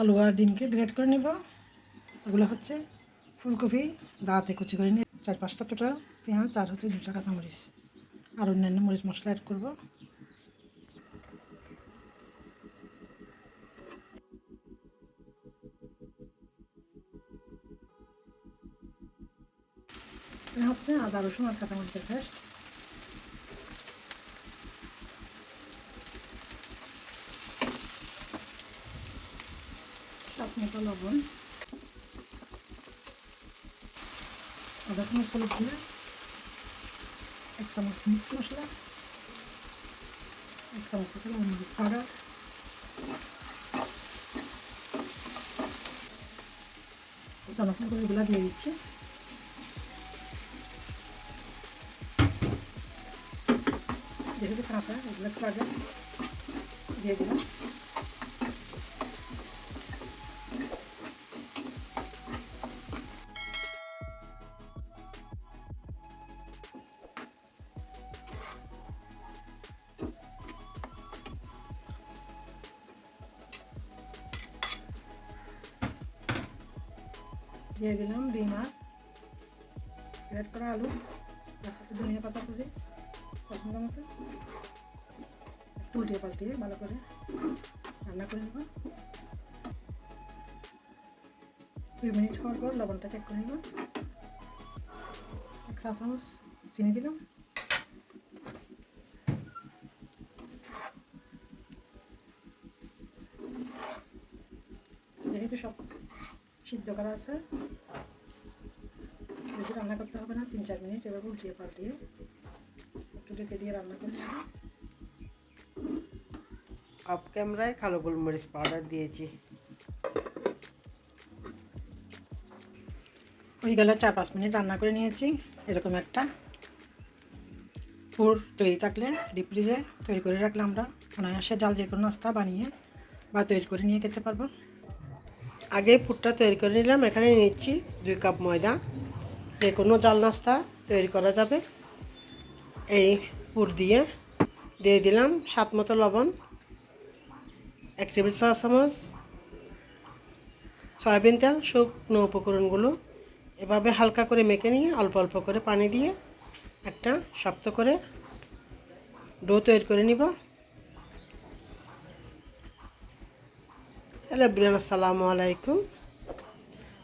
আলু আর ডিমকে গ্রেট করে নেব। এগুলো হচ্ছে ফুলকপি, দাঁতে কুচি করে নিয়ে চার পাঁচটা ছোটো পেঁয়াজ আর হচ্ছে দুটা কাঁচামরিচ আর অন্যান্য মরিচ মশলা অ্যাড করব। হচ্ছে আদা, রসুন আর কাঁচামরিচের পেস্ট। মতো লবণ। আদা চামচ হলুদ দিয়ে এক চামচ মিট মশলা, এক চামচ হচ্ছে মরিচ পাউডার। চানাচুর করে এগুলো দিয়ে দিচ্ছি। যেহেতু কাঁচা, এগুলো একটু দিয়ে দিলাম। দিয়ে দিলাম ডিম আর। গ্রেট করা আলু। হচ্ছে ধনিয়া পাতা কুচি, পছন্দ মতো। একটু উল্টিয়ে পাল্টিয়ে ভালো করে রান্না করে নেব। দুই মিনিট হওয়ার পর লবণটা চেক করে নেব। এক চা চামচ চিনি দিলাম। যেহেতু সব সিদ্ধ করা আছে। বেশি রান্না করতে হবে না তিন চার মিনিট এবার উল্টিয়ে পাল্টিয়ে একটু ঢেকে দিয়ে রান্না করে নেব। অফ ক্যামেরায় কালো গোলমরিচ পাউডার দিয়েছি। ওই গেলে চার পাঁচ মিনিট রান্না করে নিয়েছি। এরকম একটা পুর তৈরি থাকলে ডিপ ফ্রিজে তৈরি করে রাখলে আমরা অনায়াসে জাল যে কোনো নাস্তা বানিয়ে বা তৈরি করে নিয়ে খেতে পারব। আগে পুরটা তৈরি করে নিলাম, এখানে নিচ্ছি দুই কাপ ময়দা, যে কোনো জাল নাস্তা তৈরি করা যাবে। এই পুর দিয়ে দিয়ে দিলাম সাত মতো লবণ, এক টেবিল চা চামচ, সয়াবিন তেল, শুকনো উপকরণগুলো এভাবে হালকা করে মেখে নিয়ে অল্প অল্প করে পানি দিয়ে একটা শক্ত করে ডো তৈরি করে নিব। হ্যালো বিরান আসসালামু আলাইকুম।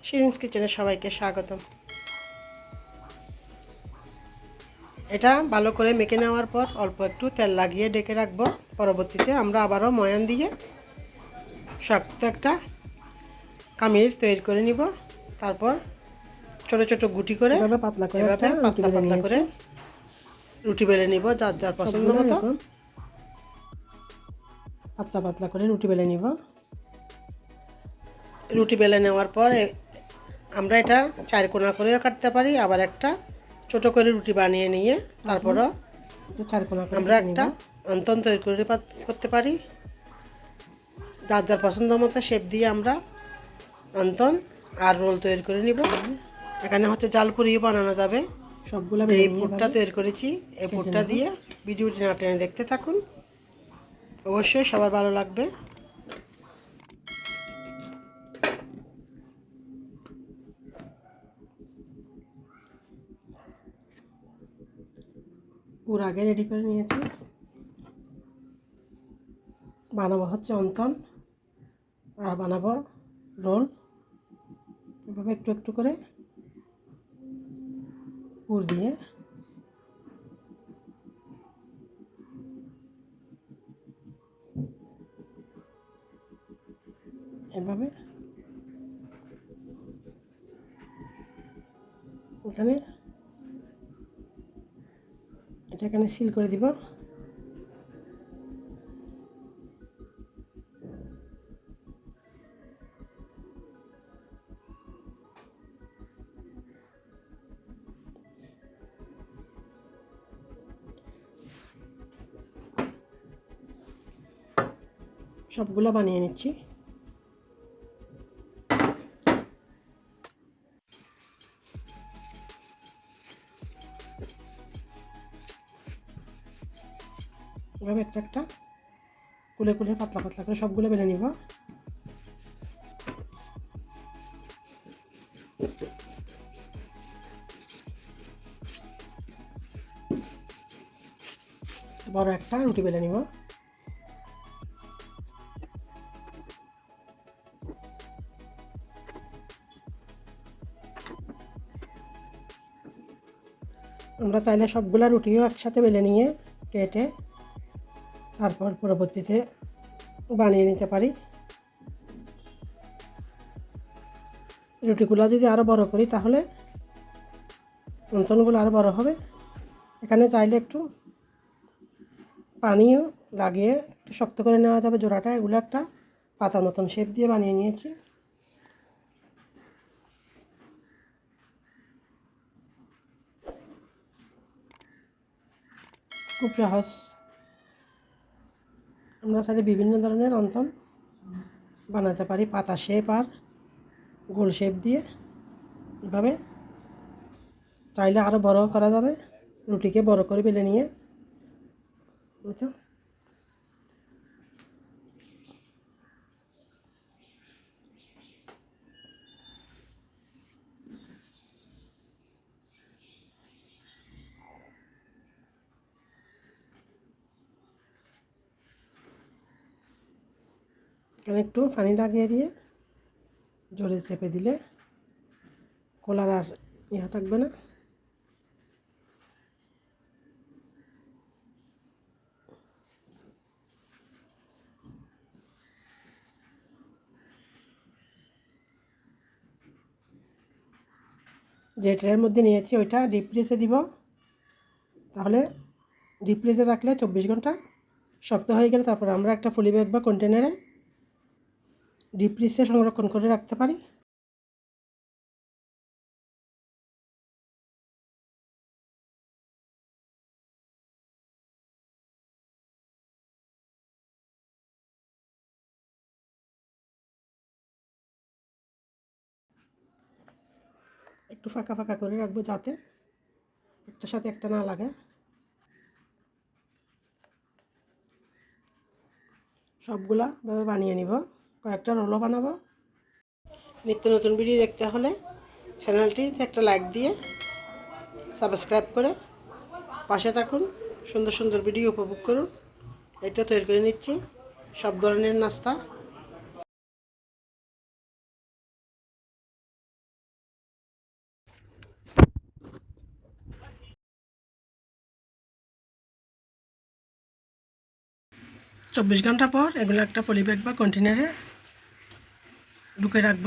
শিরিন্স কিচেনে সবাইকে স্বাগতম। এটা ভালো করে মেখে নেওয়ার পর অল্প একটু তেল লাগিয়ে ডেকে রাখব। পরবর্তীতে আমরা আবারও ময়ান দিয়ে শক্ত একটা কামির তৈরি করে নিব। তারপর ছোট ছোট গুটি করে এভাবে পাতলা করে এভাবে পাতলা পাতলা করে রুটি বেলে নিব যার যার পছন্দ মতো। পাতলা পাতলা করে রুটি বেলে নিব। রুটি বেলে নেওয়ার পর আমরা এটা চার কোনা করেও কাটতে পারি আবার একটা ছোট করে রুটি বানিয়ে নিয়ে তারপরও চার কোনা আমরা একটা। অন্তন তৈরি করে করতে পারি। যার যার পছন্দ মতো শেপ দিয়ে আমরা অন্তন আর রোল তৈরি করে নিব। এখানে হচ্ছে জাল পুরিও বানানো যাবে। সবগুলো এই পুরটা তৈরি করেছি। এই পুরটা দিয়ে ভিডিওটি না টেনে দেখতে থাকুন। অবশ্যই সবার ভালো লাগবে। পুর আগে রেডি করে নিয়েছি। বানাবো হচ্ছে অন্তন আর বানাবো রোল। এভাবে একটু একটু করে পুর দিয়ে। এভাবে এখানে এটা এখানে সিল করে দিব। সবগুলো বানিয়ে নিচ্ছি। এভাবে একটা একটা কুলে কুলে পাতলা পাতলা করে সবগুলো বেলে নিব। বড় একটা রুটি বেলে নিব। আমরা চাইলে সবগুলা রুটিও একসাথে বেলে নিয়ে কেটে তারপর পরবর্তীতে বানিয়ে নিতে পারি। রুটিগুলো যদি আরও বড় করি তাহলে অঞ্চলগুলো আরও বড় হবে। এখানে চাইলে একটু পানিও লাগিয়ে একটু শক্ত করে নেওয়া যাবে জোড়াটা। এগুলো একটা পাতার মতন শেপ দিয়ে বানিয়ে নিয়েছি। খুব সহজ আমরা তাহলে বিভিন্ন ধরনের অন্তন বানাতে পারি। পাতা শেপ আর গোল শেপ দিয়ে এভাবে। চাইলে আরও বড় করা যাবে। রুটিকে বড় করে বেলে নিয়ে। বুঝছ? এখানে একটু পানি লাগিয়ে দিয়ে জোরে চেপে দিলে কলার আর ইহা থাকবে না। যে ট্রের মধ্যে নিয়েছি ওইটা ডিপ ফ্রিজে দিব। তাহলে ডিপ ফ্রিজে রাখলে চব্বিশ ঘণ্টা শক্ত হয়ে গেলে তারপর আমরা একটা ফুলি ব্যাগ বা কন্টেনারে ডিপ সংরক্ষণ করে রাখতে পারি? একটু ফাঁকা ফাঁকা করে রাখব যাতে একটার সাথে একটা না লাগে। সবগুলা ভাবে বানিয়ে নিব। কয়েকটা রোলও বানাবো। নিত্য নতুন ভিডিও দেখতে হলে চ্যানেলটিতে একটা লাইক দিয়ে সাবস্ক্রাইব করে পাশে থাকুন, সুন্দর সুন্দর ভিডিও উপভোগ করুন। এটা তৈরি করে নিচ্ছি। সব ধরনের নাস্তা। চব্বিশ ঘণ্টা পর এগুলো একটা পলিব্যাগ বা কন্টেনারে ঢুকে রাখব।